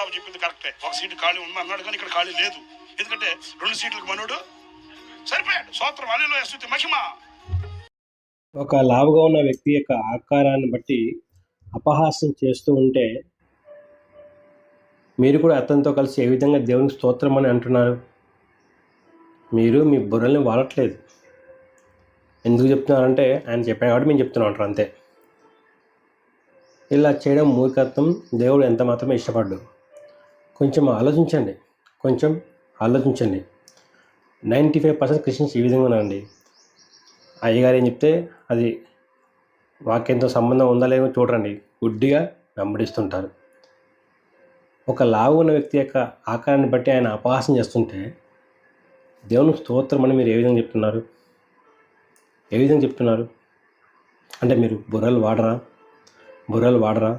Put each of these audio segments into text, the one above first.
బాబు చెప్పింది కరెక్టే. ఒక సీటు ఖాళీ ఉంది అన్నాడు కానీ ఇక్కడ ఖాళీ లేదు. ఎందుకంటే రెండు సీట్లకు మనోడు సరిపోయాడు. సోత్రం అల్లిలో ఎస్తుంది మహిమ. ఒక లావుగా ఉన్న వ్యక్తి యొక్క ఆకారాన్ని బట్టి అపహాస్యం చేస్తూ ఉంటే మీరు కూడా అతనితో కలిసి ఏ విధంగా దేవునికి స్తోత్రం అని అంటున్నారు? మీరు మీ బుర్రల్ని వాడట్లేదు. ఎందుకు చెప్తున్నారంటే ఆయన చెప్పాను కాబట్టి మేము చెప్తున్నాం అంటారు అంతే. ఇలా చేయడం మూర్ఖత్వం దేవుడు ఎంత మాత్రమే ఇష్టపడ్డు కొంచెం ఆలోచించండి. కొంచెం ఆలోచించండి. నైంటీ ఫైవ్ పర్సెంట్ క్రిస్టియన్స్ ఈ విధంగా ఉన్నారండి అయ్యగారు ఏం చెప్తే అది వాక్యంతో సంబంధం ఉందా లేదో చూడరండి గుడ్డిగా వెంబడిస్తుంటారు. ఒక లావు ఉన్న వ్యక్తి యొక్క ఆకారాన్ని బట్టి ఆయన అపహాసం చేస్తుంటే దేవుని స్తోత్రం అని మీరు ఏ విధంగా చెప్తున్నారు? ఏ విధంగా చెప్తున్నారు? అంటే మీరు బుర్రలు వాడరా? బుర్రలు వాడరా?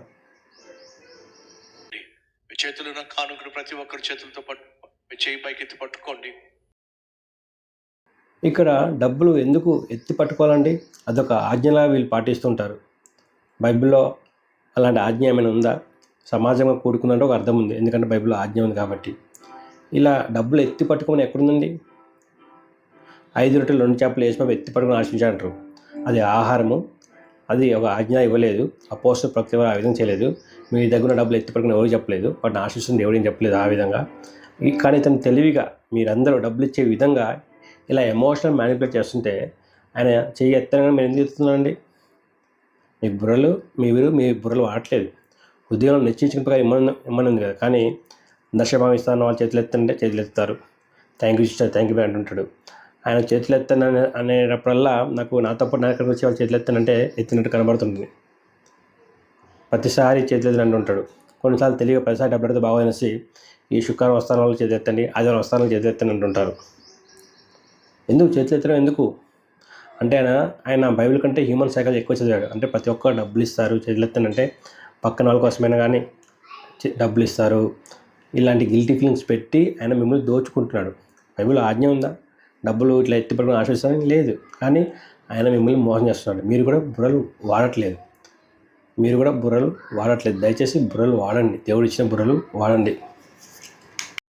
చేతులున్న చేతులు కానుకను ప్రతి ఒక్కరి చేతులతో పట్టు చేయి పైకి ఎత్తి పట్టుకోండి. ఇక్కడ డబ్బులు ఎందుకు ఎత్తి పట్టుకోవాలండి? అదొక ఆజ్ఞలా వీళ్ళు పాటిస్తుంటారు. బైబిల్లో అలాంటి ఆజ్ఞ ఏమైనా ఉందా? సమాజంగా కూడుకున్నట్టు ఒక అర్థం ఉంది. ఎందుకంటే బైబిల్లో ఆజ్ఞ ఉంది కాబట్టి. ఇలా డబ్బులు ఎత్తి పట్టుకోమని ఎక్కడుందండి? ఐదు రొట్టెలు రెండు చేపలు వేసినప్పుడు ఎత్తి పట్టుకుని ఆశించాలంటారు అది ఆహారము అది ఒక ఆజ్ఞ ఇవ్వలేదు. అపోస్ట్ ప్రతి ఒక్కరు ఆ విధంగా చేయలేదు. మీ దగ్గర ఉన్న డబ్బులు ఎత్తి ఎవరు చెప్పలేదు. వాటిని ఆశిస్తుంది ఎవరేం చెప్పలేదు ఆ విధంగా. కానీ ఇతను తెలివిగా మీరందరూ డబ్బులు ఇచ్చే విధంగా ఇలా ఎమోషనల్ మ్యానిపులేట్ చేస్తుంటే ఆయన చెయ్యి ఎత్తనగానే మీరు ఎందుకు ఎత్తున్నానండి మీ బుర్రలు మీరు మీ బుర్రలు వాడట్లేదు. ఉద్యోగం నిశ్చయించిన ప్రకారం ఇమ్మని ఇమ్మనుంది కదా. కానీ దర్శభావం వాళ్ళు చేతులు ఎత్తంటే చేతులు ఎత్తుతారు. Thank you sister thank you అంటుంటాడు. ఆయన చేతులు ఎత్తాను అనేటప్పుడల్లా నాకు నాతో పాటు నా దగ్గరకు వచ్చి వాళ్ళు చేతులు ఎత్తానంటే ఎత్తినట్టు కనబడుతుంది. ప్రతిసారి చేతులు ఎత్తిన అంటుంటాడు కొన్నిసార్లు తెలియక ప్రతిసారి డబ్బు బాగా బాగోనేసి ఈ శుక్రవారం వస్తాను వాళ్ళు చేతులు ఎత్తండి ఆదివారం వస్తాను చేతులు ఎత్తండి అంటుంటారు ఎందుకు చేతులు ఎత్తడం ఎందుకు? అంటే ఆయన ఆయన బైబిల్ కంటే హ్యూమన్ సైకిల్ ఎక్కువ చదివాడు. అంటే ప్రతి ఒక్కరు డబ్బులు ఇస్తారు చేతులు ఎత్తానంటే పక్కన వాళ్ళ కోసమైనా కానీ డబ్బులు ఇస్తారు. ఇలాంటి గిల్టీ ఫీలింగ్స్ పెట్టి ఆయన మిమ్మల్ని దోచుకుంటున్నాడు. బైబిల్ ఆజ్ఞ ఉందా? డబ్బులు ఇట్లా ఎత్తి పడుకుని ఆశిస్తానని లేదు. కానీ ఆయన మిమ్మల్ని మోసం చేస్తున్నాడు. మీరు కూడా బుర్రలు వాడట్లేదు. మీరు కూడా బుర్రలు వాడట్లేదు. దయచేసి బుర్రలు వాడండి. దేవుడు ఇచ్చిన బుర్రలు వాడండి.